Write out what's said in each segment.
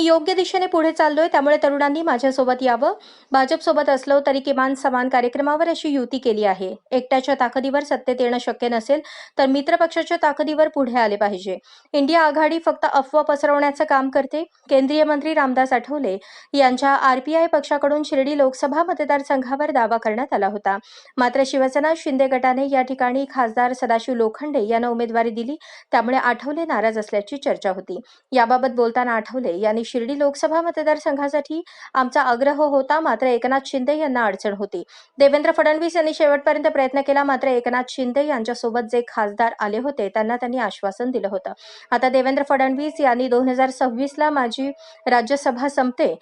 मी योग्य दिशेने पुढे चाललोय त्यामुळे तरुणांनी माझ्यासोबत यावं. भाजपसोबत असलो तरी किमान समान कार्यक्रमावर अशी युती केली आहे. एकट्याच्या ताकदीवर सत्तेत येणं शक्य नसेल तर मित्रपक्षाच्या ताकदीवर पुढे आले पाहिजे. इंडिया आघाडी फक्त अफवा पसरवण्याचं काम करते केंद्रीय मंत्री रामदास आठवले यांच्या आरपीआय पक्षाकडून शिर्डी लोकसभा मतदारसंघावर दावा करण्यात आला होता. मात्र शिवसेना शिंदे गटाने या ठिकाणी खासदार सदाशिव लोखंडे यांना उमेदवारी दिली त्यामुळे आठवले नाराज असल्याची चर्चा होती. याबाबत बोलताना आठवले यांनी शिर्डी लोकसभा मतदारसंघासाठी आमचा आग्रह होता मात्र एकनाथ शिंदे यांना अडचण होती. देवेंद्र फडणवीस यांनी शेवटपर्यंत प्रयत्न केला मात्र एकनाथ शिंदे यांच्यासोबत जे खासदार आले होते त्यांना त्यांनी आश्वासन दिलं होतं. आता देवेंद्र फडणवीस यांनी दोन हजार सव्वीसला माझी राज्यसभा संपते.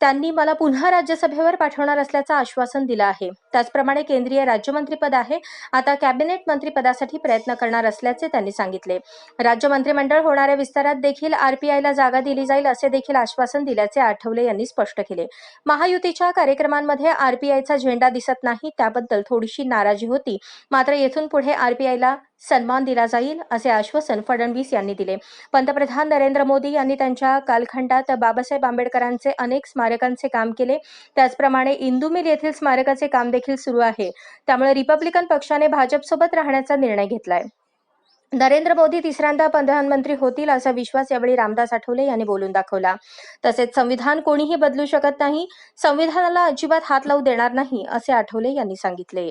त्यांनी मला पुन्हा राज्यसभेवर पाठवणार असल्याचं आश्वासन दिलं आहे. त्याचप्रमाणे केंद्रीय राज्यमंत्रीपद आहे. आता कॅबिनेट मंत्रीपदासाठी प्रयत्न करणार असल्याचे त्यांनी सांगितले. राज्य मंत्रिमंडळ होणाऱ्या विस्तारात देखील आरपीआयला जागा दिली जाईल असे देखील आश्वासन दिल्याचे आठवले यांनी स्पष्ट केले. महायुतीच्या कार्यक्रमांमध्ये आरपीआयचा झेंडा दिसत नाही त्याबद्दल थोडीशी नाराजी होती. मात्र येथून पुढे आरपीआयला सन्मान दिला जाईल असे आश्वासन फडणवीस यांनी दिले. पंतप्रधान नरेंद्र मोदी यांनी त्यांच्या कालखंडात बाबासाहेब आंबेडकरांचे अनेक स्मारकांचे काम केले. त्याचप्रमाणे इंदू मिल येथील स्मारकाचे काम देखील सुरू आहे. त्यामुळे रिपब्लिकन पक्षाने भाजपसोबत राहण्याचा निर्णय घेतलाय. नरेंद्र मोदी तिसऱ्यांदा प्रधानमंत्री होतील असा विश्वास यावेळी रामदास आठवले यांनी बोलून दाखवला. तसेच संविधान कोणीही बदलू शकत नाही संविधानाला अजिबात हात लावू देणार नाही असे आठवले यांनी सांगितले.